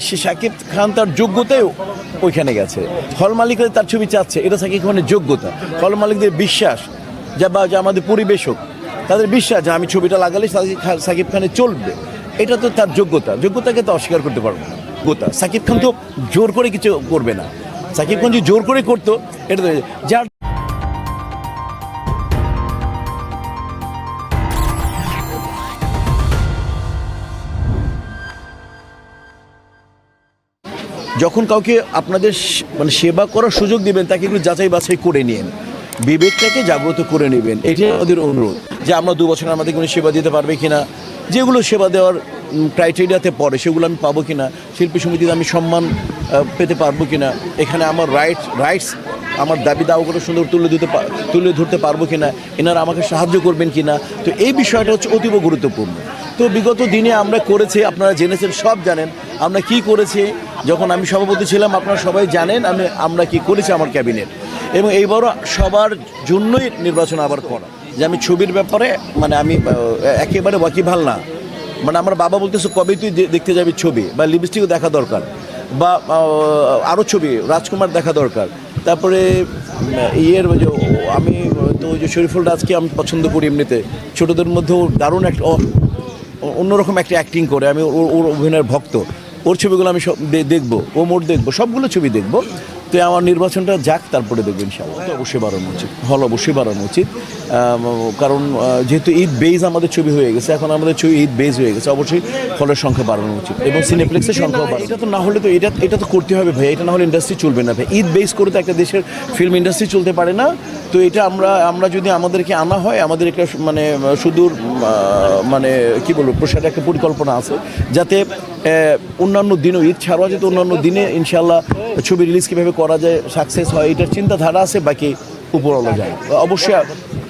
সে সাকিব খান তার যোগ্যতায় ওইখানে গেছে। হল মালিকরা তার ছবি চাচ্ছে, এটা সাকিব খানের যোগ্যতা। হল মালিকদের বিশ্বাস, যা বা যা আমাদের পরিবেশক তাদের বিশ্বাস, যে আমি ছবিটা লাগালে সাকিব খান- চলবে। এটা তো তার যোগ্যতা। যোগ্যতাকে তো অস্বীকার করতে পারব না। যোগ্যতা সাকিব খান তো জোর করে কিছু করবে না। সাকিব খান যদি জোর করে করতো, এটা যার যখন কাউকে আপনাদের মানে সেবা করার সুযোগ দিবেন, তাকে একটু যাচাই বাছাই করে নিন। বিবেকটাকে জাগ্রত করে নেবেন। এটাই আমাদের অনুরোধ যে আমরা দু বছর আমাদের কোনো সেবা দিতে পারবে কিনা, যেগুলো সেবা দেওয়ার ক্রাইটেরিয়াতে পড়ে, সেগুলো আমি পাবো কিনা, শিল্পী সমিতিতে আমি সম্মান পেতে পারব কিনা, এখানে আমার রাইট রাইটস আমার দাবি দাওয়াগুলো সুন্দর তুলে দিতে তুলে ধরতে পারব কিনা, এনারা আমাকে সাহায্য করবেন কিনা, তো এই বিষয়টা হচ্ছে অতীব গুরুত্বপূর্ণ। তো বিগত দিনে আমরা করেছি, আপনারা জেনেছেন, সব জানেন, আমরা কি করেছি যখন আমি সভাপতি ছিলাম, আপনারা সবাই জানেন আমি, আমরা কি করেছি আমার ক্যাবিনেট। এবং এইবারও সবার জন্যই নির্বাচন আবার করা। যে আমি ছবির ব্যাপারে মানে আমি একেবারে ওয়াকিভাল না। মানে আমার বাবা বলতেছে, কবে তুই দেখতে যাবি ছবি? বা লিপস্টিকও দেখা দরকার। বা আরও ছবি, রাজকুমার দেখা দরকার। তারপরে ইয়ের যে আমি, তো ওই যে শরীফুল রাজকে আমি পছন্দ করি এমনিতে। ছোটদের মধ্যেও দারুণ একটা অন্যরকম একটা অ্যাক্টিং করে। আমি ওর অভিনয়ের ভক্ত। ওর ছবিগুলো আমি সব দেখব ও মোট দেখব সবগুলো ছবি দেখব। তো আমার নির্বাচনটা যাক তারপরে দেখব ইনশাআল্লাহ। তো অবশ্যই বাড়ানো উচিত। হল অবশ্যই বাড়ানো উচিত। কারণ যেহেতু ঈদ বেজ আমাদের ছবি হয়ে গেছে এখন আমাদের ছবি ঈদ বেজ হয়ে গেছে অবশ্যই হলের সংখ্যা বাড়ানো উচিত। এবং সিনেপ্লেক্সের সংখ্যাও বাড়ানো এটা তো না হলে তো এটা এটা তো করতে হবে ভাই এটা না হলে ইন্ডাস্ট্রি চলবে না ভাই। ঈদ বেস করে তো একটা দেশের ফিল্ম ইন্ডাস্ট্রি চলতে পারে না। তো এটা আমরা আমরা যদি আমাদেরকে আনা হয় আমাদের একটা মানে সুদূর মানে কি বলব প্রসার একটা পরিকল্পনা আছে যাতে অন্যান্য দিনও ঈদ ছাড়াও যাতে অন্যান্য দিনে ইনশাল্লাহ ছবি রিলিজ কীভাবে করা যায় সাকসেস হয়, এটার চিন্তাধারা আছে, বাকি উপরওয়ালা যায় অবশ্যই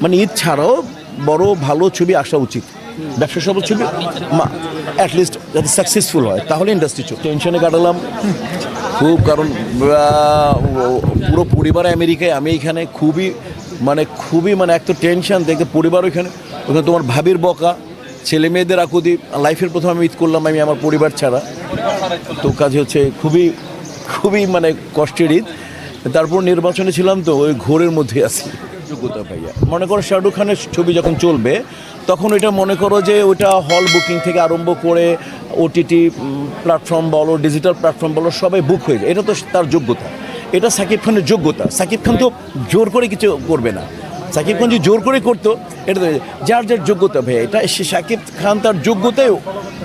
মানে ঈদ ছাড়াও বড় ভালো ছবি আসা উচিত। ব্যবসা সফল ছবি অ্যাটলিস্ট যাতে সাকসেসফুল হয়। তাহলে ইন্ডাস্ট্রি চল টেনশনে কাটালাম। খুব, কারণ পুরো পরিবার আমেরিকায়, আমি এখানে খুবই মানে খুবই মানে এক তো টেনশন দেখতে পরিবার ওইখানে ওখানে তোমার ভাবির বকা ছেলে মেয়েদের আকুতি লাইফের প্রথম আমি ঈদ করলাম আমি আমার পরিবার ছাড়া। তো কাজ হচ্ছে খুবই খুবই মানে কষ্টের ঈদ। তারপর নির্বাচনে ছিলাম তো ওই ঘোরের মধ্যে আছি। যোগ্যতা ভাইয়া। মনে করো শাহরুখ খানের ছবি যখন চলবে তখন ওইটা মনে করো যে ওইটা হল বুকিং থেকে আরম্ভ করে ওটিটি প্ল্যাটফর্ম বলো ডিজিটাল প্ল্যাটফর্ম বলো সবাই বুক হয়ে যায়। এটা তো তার যোগ্যতা। এটা সাকিব খানের যোগ্যতা। সাকিব খান তো জোর করে কিছু করবে না। সাকিব খান যদি জোর করে করতো, এটা যার যার যোগ্যতা ভাইয়া, এটা সে সাকিব খান তার যোগ্যতায়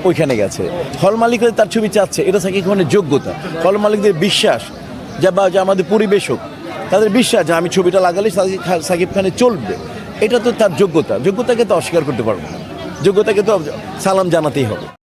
ওইখানে গেছে। হল মালিকরা তার ছবি চাচ্ছে, এটা সাকিব খানের যোগ্যতা। হল মালিকদের বিশ্বাস, যা বা যা আমাদের পরিবেশক তাদের বিশ্বাস যে আমি ছবিটা লাগালে সাকিব খান- চলবে। এটা তো তার যোগ্যতা। যোগ্যতাকে তো অস্বীকার করতে পারব না। যোগ্যতাকে তো সালাম জানাতেই হবে।